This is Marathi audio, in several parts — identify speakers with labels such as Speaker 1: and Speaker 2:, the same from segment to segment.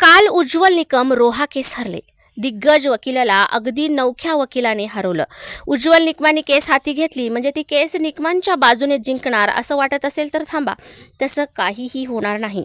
Speaker 1: काल उज्ज्वल निकम रोहा केस हरले. दिग्गज वकिलाला अगदी नवख्या वकिलाने हरवलं. उज्ज्वल निकमाने केस हाती घेतली. म्हणजे ती केस निकमांच्या बाजूने जिंकणार असं वाटत असेल तर थांबा. तसं काहीही होणार नाही.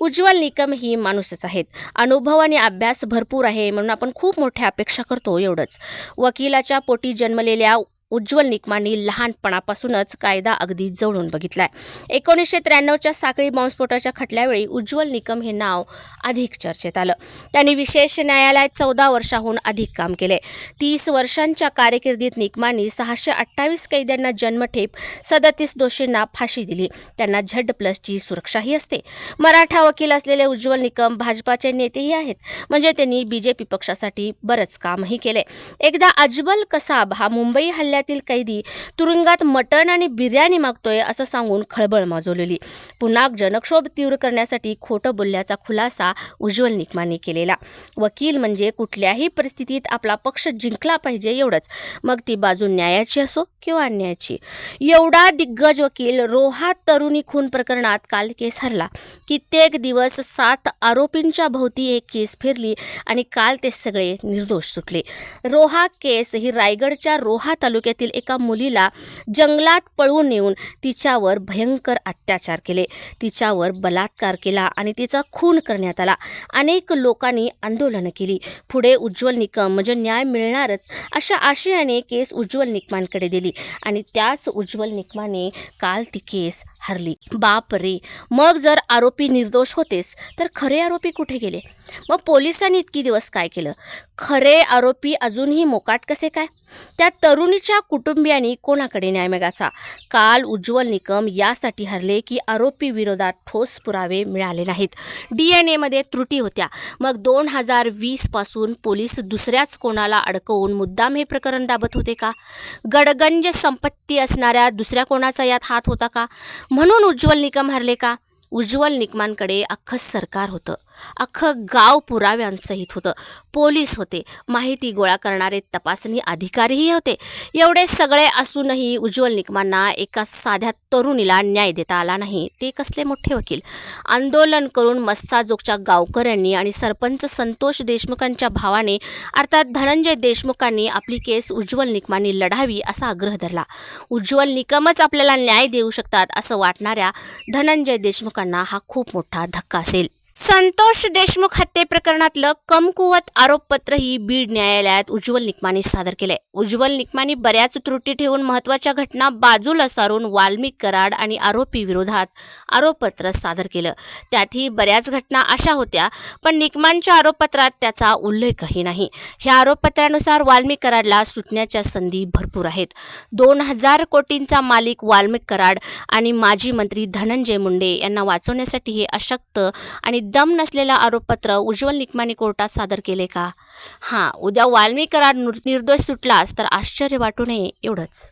Speaker 1: उज्ज्वल निकम ही माणूसच आहेत. अनुभव आणि अभ्यास भरपूर आहे म्हणून आपण खूप मोठ्या अपेक्षा करतो एवढंच. वकिलाच्या पोटी जन्मलेल्या उज्ज्वल निकमांनी लहानपणापासूनच कायदा अगदी जवळून बघितलाय. एकोणीसशे त्र्याण्णवच्या साखळी बॉम्बस्फोटाच्या खटल्यावेळी उज्ज्वल निकम हे नाव अधिक चर्चेत आलं. त्यांनी विशेष न्यायालयात चौदा वर्षाहून अधिक काम केले. तीस वर्षांच्या कारकिर्दीत निकमांनी सहाशे अठ्ठावीस कैद्यांना जन्मठेप सदतीस दोषींना फाशी दिली. त्यांना झड प्लसची सुरक्षाही असते. मराठा वकील असलेले उज्ज्वल निकम भाजपाचे नेतेही आहेत. म्हणजे त्यांनी बीजेपी पक्षासाठी बरंच कामही केले. एकदा अजबल कसाब हा मुंबई हल्ल्यातील कैदी तुरुंगात मटण आणि बिर्याणी मागतोय असं सांगून खळबळ माजवलेली. पुन्हा जनक्षोभ तीव्र करण्यासाठी खोटं बोलल्याचा खुलासा उज्ज्वल निकमांनी केलेला. वकील म्हणजे कुठल्याही परिस्थितीत आपला पक्ष जिंकला पाहिजे एवढंच. मग ती बाजू न्यायाची असो किंवा अन्यायाची. एवढा दिग्गज वकील रोहा तरुणी खून प्रकरणात काल केस हरला. कित्येक दिवस सात आरोपींच्या भोवती एक केस फिरली आणि काल ते सगळे निर्दोष सुटले. रोहा केस ही रायगडच्या रोहा तालुक्यात तालुक्यातील एका मुलीला जंगलात पळवून नेऊन तिच्यावर भयंकर अत्याचार केले. तिच्यावर बलात्कार केला आणि तिचा खून करण्यात आला. अनेक लोकांनी आंदोलनं केली. पुढे उज्ज्वल निकम म्हणजे न्याय मिळणारच अशा आशयाने केस उज्ज्वल निकमांकडे दिली आणि त्याच उज्ज्वल निकमाने काल ती केस हरली. बाप रे! मग जर आरोपी निर्दोष होतेस तर खरे आरोपी कुठे गेले? मग पोलिसांनी इतकी दिवस काय केलं? खरे आरोपी अजूनही मोकाट कसे काय? त्या तरुणीच्या कुटुंबियांनी कोणाकडे न्याय मागायचा काल उज्ज्वल निकम यासाठी हरले की आरोपी विरोधात ठोस पुरावे मिळाले नाहीत. डी एन एमध्ये त्रुटी होत्या. मग दोन हजार वीसपासून पोलीस दुसऱ्याच कोणाला अडकवून मुद्दाम हे प्रकरण दाबत होते का? गडगंज संपत्ती असणाऱ्या दुसऱ्या कोणाचा यात हात होता का? म्हणून उज्ज्वल निकम हरले का? उज्ज्वल निकमांकडे अख्खं सरकार होतं. अख्खं गाव पुराव्यांसहित होतं. पोलीस होते माहिती गोळा करणारे तपासणी अधिकारीही होते. एवढे सगळे असूनही उज्ज्वल निकमांना एका साध्या तरुणीला न्याय देता आला नाही. ते कसले मोठे वकील? आंदोलन करून मस्साजोगच्या गावकऱ्यांनी आणि सरपंच संतोष देशमुखांच्या भावाने अर्थात धनंजय देशमुखांनी आपली केस उज्ज्वल निकमांनी लढावी असा आग्रह धरला. उज्ज्वल निकमच आपल्याला न्याय देऊ शकतात असं वाटणाऱ्या धनंजय देशमुखांना हा खूप मोठा धक्का असेल. संतोष देशमुख हत्ये प्रकरणातलं कमकुवत आरोपपत्रही बीड न्यायालयात उज्ज्वल निकमाने सादर केलंय. उज्ज्वल निकमाने बऱ्याच त्रुटी ठेवून महत्त्वाच्या घटना बाजूला सारून वाल्मिक कराड आणि आरोपी विरोधात आरोपपत्र सादर केलं. त्यातही बऱ्याच घटना अशा होत्या पण निकमांच्या आरोपपत्रात त्याचा उल्लेखही नाही. ह्या आरोपपत्रानुसार वाल्मिक कराडला सुटण्याच्या संधी भरपूर आहेत. दोन हजार कोटींचा मालिक वाल्मिक कराड आणि माजी मंत्री धनंजय मुंडे यांना वाचवण्यासाठी हे अशक्त आणि दम नसलेलं आरोपपत्र उज्ज्वल निकमाने कोर्टात सादर केले का? हां उद्या वाल्मी करार निर्दोष सुटलास तर आश्चर्य वाटू नये एवढंच.